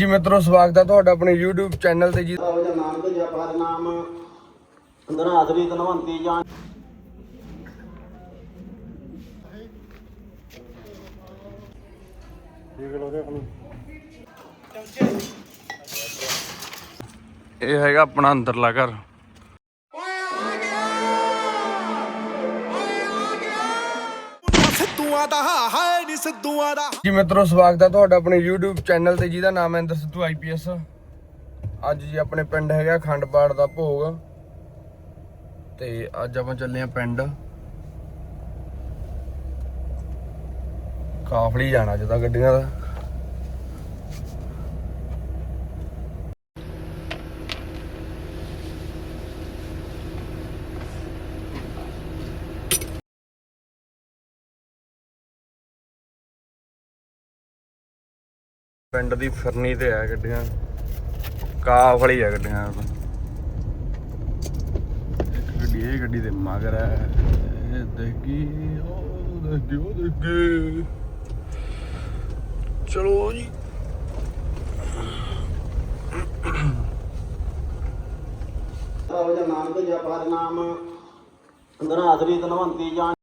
ਜੀ ਮਿੱਤਰੋ ਸਵਾਗਤ ਹੈ ਤੁਹਾਡਾ ਆਪਣੇ YouTube ਚੈਨਲ ਤੇ ਜੀ। ਉਹਦਾ ਨਾਮ ਤੇ ਜਪਾ ਨਾਮ ਅੰਦਰਾਦਰੀ ਧਨਵੰਤੀ ਜਾਨ ਇਹ ਹੈਗਾ ਆਪਣਾ ਅੰਦਰਲਾ ਘਰ। ਸਿੱਧੂਆਂ ਦਾ ਹਾਏ ਨੀ ਸਿੱਧੂਆਂ ਦਾ। ਜੀ ਮਿੱਤਰੋ, ਸਵਾਗਤ ਹੈ ਤੁਹਾਡਾ ਆਪਣੇ YouTube ਚੈਨਲ ਤੇ, ਜਿਹਦਾ ਨਾਮ ਹੈ ਇੰਦਰ ਸਿੱਧੂ ਆਈਪੀਐਸ ਅੱਜ ਜੀ ਆਪਣੇ ਪਿੰਡ ਹੈਗਾ ਖੰਡਪਾੜ ਦਾ ਭੋਗ। ਤੇ ਅੱਜ ਆਪਾਂ ਚੱਲੇ ਆ ਪਿੰਡ। ਕਾਫਲੀ ਜਾਣਾ ਜਦਾ ਗੱਡੀਆਂ ਦਾ। ਪਿੰਡ ਦੀ ਫਿਰਨੀ ਤੇ ਆ ਗੱਡੀਆਂ। ਕਾਫ ਵਾਲੀ ਆ ਗੱਡੀਆਂ ਇੱਕ ਗੱਡੀ ਇਹ ਗੱਡੀ ਦੇ ਮਗਰ ਹੈ। ਇਹ ਦੇਖੀ ਉਹ ਦੇਖੀ ਉਹ ਦੇਖੀ। ਚਲੋ ਜੀ। ਉਹਦਾ ਨਾਮ ਤੇ ਜਪਾ ਨਾਮ ਅੰਦਰਾਦਰੀ ਧਨਵੰਤੀ ਜਾਨ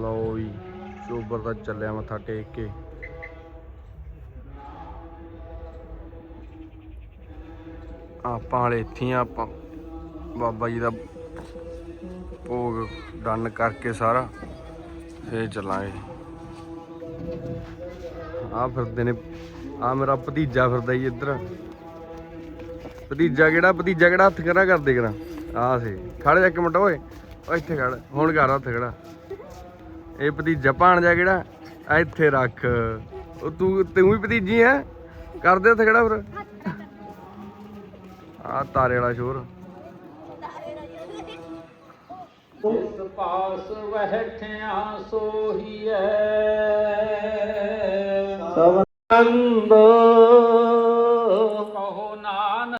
ਲਓ ਜੀ, ਚੋਬਰ ਦਾ ਚੱਲਿਆ ਮੱਥਾ ਟੇਕ ਕੇ। ਆਪਾਂ ਹਲੇ ਇੱਥੇ ਆ, ਆਪਾਂ ਬਾਬਾ ਜੀ ਦਾ ਭੋਗ ਡਨ ਕਰਕੇ ਸਾਰਾ, ਫੇਰ ਚੱਲਾਂਗੇ। ਆ ਫਿਰਦੇ ਨੇ ਆ ਮੇਰਾ ਭਤੀਜਾ ਫਿਰਦਾ ਜੀ ਇੱਧਰ। ਭਤੀਜਾ ਕਿਹੜਾ ਭਤੀਜਾ ਕਿਹੜਾ ਹੱਥ ਕਰਾ ਕਰਦੇ ਕਰਾਂ। ਆ ਸੀ, ਖੜ ਜਾ ਇੱਕ ਮਿੰਟ ਓਏ ਓ ਇੱਥੇ ਖੜ, ਹੁਣ ਕਰ ਹੱਥ ਖੜਾ। ਇਹ ਭਤੀਜਾ ਭਾਣਜਾ ਕਿਹੜਾ? ਆ ਇੱਥੇ ਰੱਖ। ਉਹ ਤੂੰ ਤੂੰ ਵੀ ਭਤੀਜੀ ਹੈ? ਕਰਦੇ ਉੱਥੇ ਖੜਾ ਫਿਰ? ਆ ਤਾਰੇ ਵਾਲਾ ਸ਼ੋਰ। ਇਸ ਪਾਸ ਬੈਠਿਆ ਸੋਹੀਐ। ਕਹੋ ਨਾਨਕ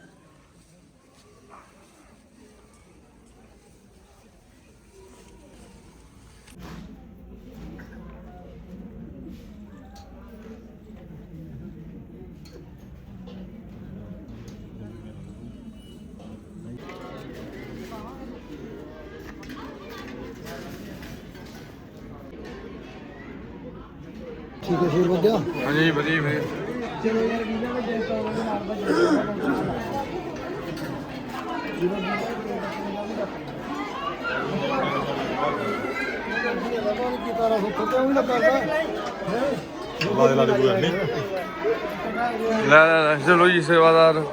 ਹਾਂਜੀ ਵਧੀਆ ਵਧੀਆ। ਲੈ ਲੈ ਲੈ ਚਲੋ ਜੀ ਸੇਵਾਦਾਰ।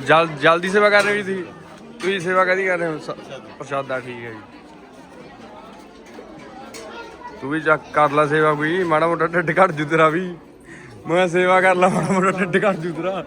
ਜਲ ਜਲਦੀ ਸੇਵਾ ਕਰ ਰਹੇ ਹੋ ਜੀ ਤੁਸੀਂ ਸੇਵਾ ਕਦੀ ਕਰ ਰਹੇ ਹੋ? ਸ- ਪ੍ਰਸ਼ਾਦਾ ਠੀਕ ਹੈ ਜੀ। ਤੂੰ ਵੀ ਚੱਕ ਕਰ ਲੈ ਸੇਵਾ ਕੋਈ, ਮਾੜਾ ਮੋਟਾ ਢਿੱਡ ਘੜ ਜੂ ਤੇਰਾ ਵੀ। ਮੈਂ ਸੇਵਾ ਕਰ ਲਾ, ਮਾੜਾ ਮੋਟਾ ਢਿੱਡ ਘੜ ਜੂ ਤੇਰਾ।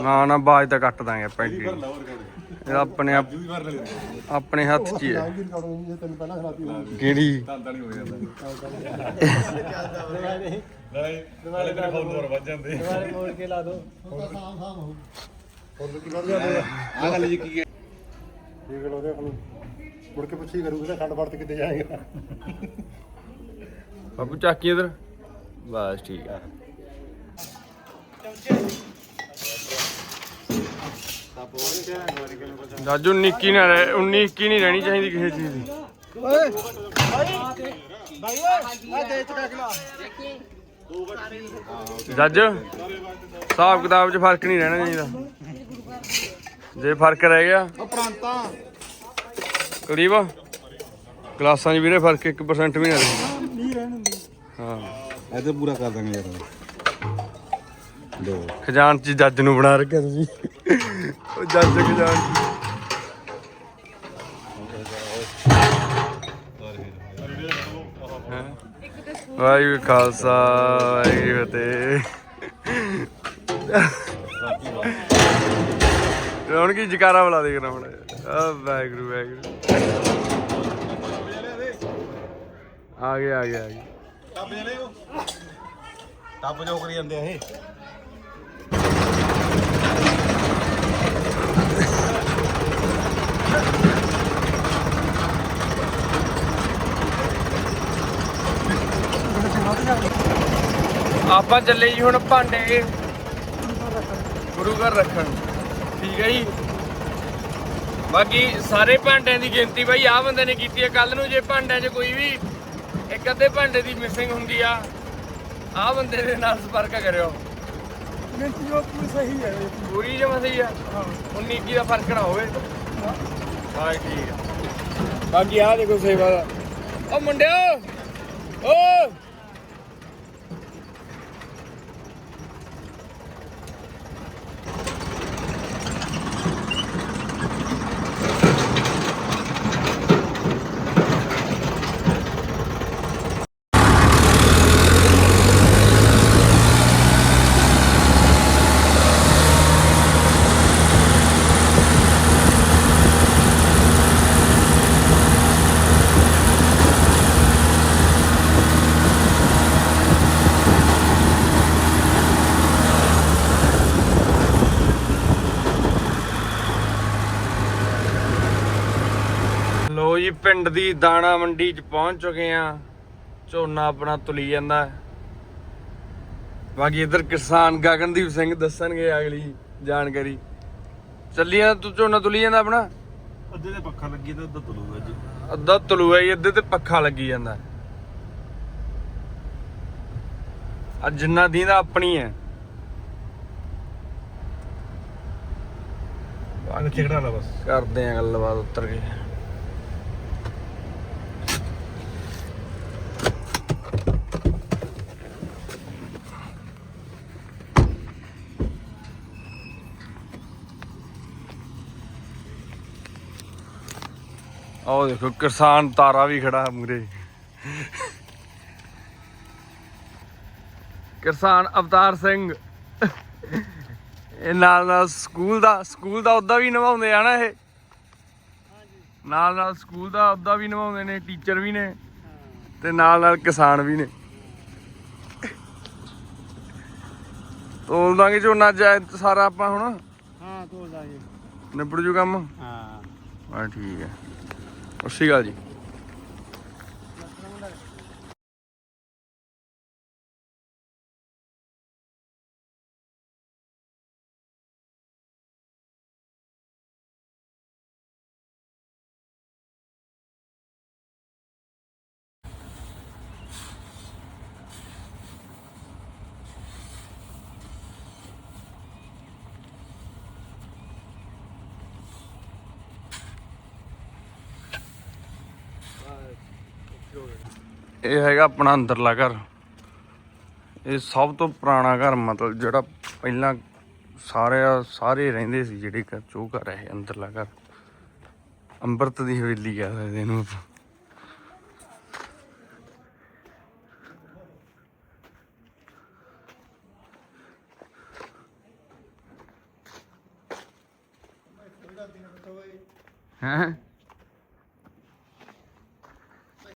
ਨਾ ਨਾ ਬਾਜ ਤਾਂ ਕੱਟ ਦਾਂਗੇ ਆਪਾਂ ਇੱਕ ਇਹ ਆਪਣੇ ਆਪ ਆਪਣੇ ਹੱਥ 'ਚ ਹੀ ਹੈ। ਕਿਹੜੀ? ਮੁੜ ਕੇ ਪੁੱਛੀ ਕਰੂਗਾ ਖੰਡ ਪੜ ਤੇ ਕਿੱਥੇ ਜਾਏਗਾ ਬਾਬੂ ਚਾਕੀ ਇਧਰ। ਬਸ ਠੀਕ ਆ। ਰਾਜੂ ਨਿੱਕੀ ਨਾ ਰਹਿ 19 21 ਨਹੀਂ ਰਹਿਣੀ ਚਾਹੀਦੀ ਕਿਸੇ ਚੀਜ਼ ਦੀ। ਜੱਜ ਹਿਸਾਬ ਕਿਤਾਬ 'ਚ ਫ਼ਰਕ ਨਹੀਂ ਰਹਿਣਾ ਚਾਹੀਦਾ। ਜੇ ਫ਼ਰਕ ਰਹਿ ਗਿਆ। ਪ੍ਰਾਂਤਾਂ ਕੁਲਦੀਪ ਕਲਾਸਾਂ 'ਚ ਵੀਰੇ ਫ਼ਰਕ 1% ਵੀ ਨਹੀਂ ਰਹਿਣ ਹਾਂ। ਇਹ ਤੇ ਪੂਰਾ ਕਰ ਦਾਂਗੇ ਯਾਰ। ਦੋ ਖਜ਼ਾਨਚੀ ਜੱਜ ਨੂੰ ਬਣਾ ਰੱਖਿਆ ਤੁਸੀਂ। ਉਹ ਜੱਜ ਖਜ਼ਾਨਚੀ ਹੈਂ? ਵਾਹਿਗੁਰੂ ਖਾਲਸਾ ਵਾਹਿਗੁਰੂ ਫਤਿਹ। ਹੁਣ ਕੀ ਜਕਾਰਾ ਬੁਲਾ ਦੇ ਕਰਾਂ ਹੁਣ? ਆ ਵਾਹਿਗੁਰੂ ਵਾਹਿਗੁਰੂ। ਆ ਗਿਆ ਆ ਗਿਆ ਆ ਗਿਆ ਟੱਪ ਜਲੇ ਉਹ ਟੱਪ ਜੋ ਕਰੀ ਜਾਂਦੇ ਆ ਇਹ। ਆਪਾਂ ਚੱਲੇ ਜੀ ਹੁਣ ਭਾਂਡੇ। ਗੁਰੂ ਘਰ ਰੱਖਣ। ਠੀਕ ਹੈ ਜੀ। ਬਾਕੀ ਸਾਰੇ ਭਾਂਡਿਆਂ ਦੀ ਗਿਣਤੀ ਬਾਈ ਆਹ ਬੰਦੇ ਨੇ ਕੀਤੀ ਹੈ। ਕੱਲ ਨੂੰ ਜੇ ਭਾਂਡਿਆਂ 'ਚ ਕੋਈ ਵੀ ਇੱਕ ਅੱਧੇ ਭਾਂਡੇ ਦੀ ਮਿਸਿੰਗ ਹੁੰਦੀ ਆ ਆਹ ਬੰਦੇ ਦੇ ਨਾਲ ਸੰਪਰਕ ਕਰਿਓ। ਮਿੰਟ ਜੋ ਪੂਰੀ ਸਹੀ ਹੈ ਪੂਰੀ ਜਮਾ ਸਹੀ ਆ? 19 21 ਦਾ ਫ਼ਰਕ ਨਾ ਹੋਵੇ। ਹਾਂ ਠੀਕ ਆ। ਬਾਕੀ ਆਹ ਦੇਖੋ ਸੇਵਾ ਦਾ। ਓ ਮੁੰਡਿਓ! ਓ ਲੋ ਜੀ ਪਿੰਡ ਦੀ ਦਾਣਾ ਮੰਡੀ ਚ ਪਹੁੰਚ ਚੁੱਕੇ ਆ ਝੋਨਾ ਆਪਣਾ ਤੁਲੀ ਜਾਂਦਾ। ਬਾਕੀ ਇਧਰ ਕਿਸਾਨ ਗਗਨਦੀਪ ਸਿੰਘ ਦੱਸਣਗੇ ਅਗਲੀ ਜਾਣਕਾਰੀ। ਚੱਲੀਆਂ ਤੂੰ ਝੋਨਾ ਤੁਲੀ ਜਾਂਦਾ ਆਪਣਾ? ਅੱਧੇ ਤੇ ਪੱਖਾ ਲੱਗੀ ਤੇ ਅੱਧਾ ਤੁਲੂਗਾ ਜੀ। ਅੱਧਾ ਤਲੂਆ ਹੀ ਅੱਧੇ ਤੇ ਪੱਖਾ ਲੱਗੀ ਜਾਂਦਾ। ਆ ਜਿੰਨਾ ਦੀਂਦਾ ਆਪਣੀ ਹੈ। ਅੰਗ ਚਿਕੜਾ ਲਾ ਬਸ। ਕਰਦੇ ਆ ਗੱਲਬਾਤ ਉੱਤਰ ਕੇ। ਆਹ ਦੇਖੋ ਕਿਸਾਨ ਤਾਰਾ ਵੀ ਖੜਾ ਮੂਰੇ। ਕਿਸਾਨ ਅਵਤਾਰ ਸਿੰਘ। ਇਹ ਨਾਲ ਨਾਲ ਸਕੂਲ ਦਾ ਸਕੂਲ ਦਾ ਉਹਦਾ ਵੀ ਨਿਭਾਉਂਦੇ ਆ ਨਾ ਇਹ। ਨਾਲ ਨਾਲ ਸਕੂਲ ਦਾ ਉਹਦਾ ਵੀ ਨਿਭਾਉਂਦੇ ਨੇ ਟੀਚਰ ਵੀ ਨੇ। ਤੇ ਨਾਲ ਨਾਲ ਕਿਸਾਨ ਵੀ ਨੇ। ਤੋਲ ਦਾਂਗੇ ਝੋਨਾ ਜਾ ਸਾਰਾ ਆਪਾਂ ਹੁਣ। ਹਾਂ ਤੋਲ ਦਾਂਗੇ। ਨਿਬੜ ਜੂ ਕੰਮ? ਹਾਂ। ਹਾਂ ਠੀਕ ਹੈ। ਉਸੇ ਗੱਲ ਜੀ ਇਹ ਹੈਗਾ ਆਪਣਾ ਅੰਦਰਲਾ ਘਰ। ਇਹ ਸਭ ਤੋਂ ਪੁਰਾਣਾ ਘਰ ਮਤਲਬ ਜਿਹੜਾ ਪਹਿਲਾਂ ਸਾਰੇ ਸਾਰੇ ਰਹਿੰਦੇ ਸੀ ਜਿਹੜੇ ਘਰ ਚੋ ਘਰ ਹੈ ਅੰਦਰਲਾ ਘਰ। ਅੰਮ੍ਰਿਤ ਦੀ ਹਵੇਲੀ ਕਹਿ ਸਕਦੇ ਇਹਨੂੰ ਆਪਾਂ। ਹੈਂ?